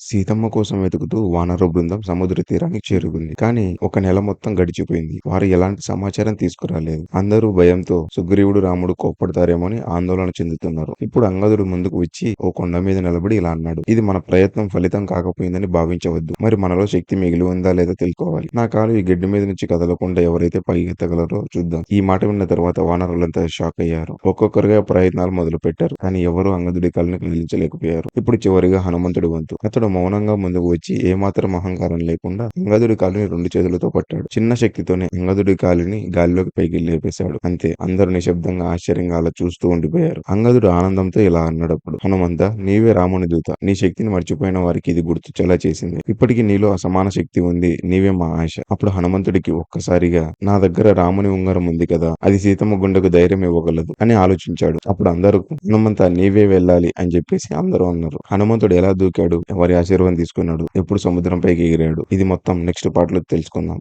సీతమ్మ కోసం వెతుకుతూ వానర బృందం సముద్ర తీరానికి చేరుకుంది. కానీ ఒక నెల మొత్తం గడిచిపోయింది. వారు ఎలాంటి సమాచారం తీసుకురాలేదు. అందరూ భయంతో సుగ్రీవుడు రాముడు కోప్పడతారేమోని ఆందోళన చెందుతున్నారు. ఇప్పుడు అంగదుడు ముందుకు వచ్చి ఓ కొండ మీద నిలబడి ఇలా అన్నాడు. ఇది మన ప్రయత్నం ఫలితం కాకపోయిందని భావించవద్దు. మరి మనలో శక్తి మిగిలి ఉందా లేదా తెలుసుకోవాలి. నా కాలు ఈ గడ్డి మీద నుంచి కదలకుండా ఎవరైతే పైకెత్తగలరో చూద్దాం. ఈ మాట విన్న తర్వాత వానరులంతా షాక్ అయ్యారు. ఒక్కొక్కరుగా ప్రయత్నాలు మొదలు పెట్టారు కానీ ఎవరూ అంగదుడి కాలుని కదిలించలేకపోయారు ఇప్పుడు చివరిగా హనుమంతుడు వంతు. అతడు మౌనంగా ముందుకు వచ్చి ఏమాత్రం అహంకారం లేకుండా అంగదుడి కాలిని రెండు చేతులతో పట్టాడు. చిన్న శక్తితోనే అంగదుడి కాలిని గాలిలోకి పైకి లేపేశాడు. అంతే అందరూ నిశ్శబ్దంగా ఆశ్చర్యంగా అలా చూస్తూ ఉండిపోయారు. అంగదుడు ఆనందంతో ఇలా అన్నాడప్పుడు హనుమంత నీవే రాముని దూత. నీ శక్తిని మర్చిపోయిన వారికి ఇది గుర్తు చాలా చేసింది. ఇప్పటికీ నీలో అసమాన శక్తి ఉంది. నీవే మా ఆశ. అప్పుడు హనుమంతుడికి ఒక్కసారిగా నా దగ్గర రాముని ఉంగరం ఉంది కదా అది సీతమ్మ గుండెకు ధైర్యం ఇవ్వగలదు అని ఆలోచించాడు. అప్పుడు అందరూ హనుమంత నీవే వెళ్ళాలి అని చెప్పేసి అందరూ అన్నారు. హనుమంతుడు ఎలా దూకాడు? ఎవరి ఆశీర్వాదం తీసుకున్నాడు. ఎప్పుడు సముద్రంపైకి ఎగిరాడు. ఇది మొత్తం నెక్స్ట్ పార్ట్లో తెలుసుకుందాం.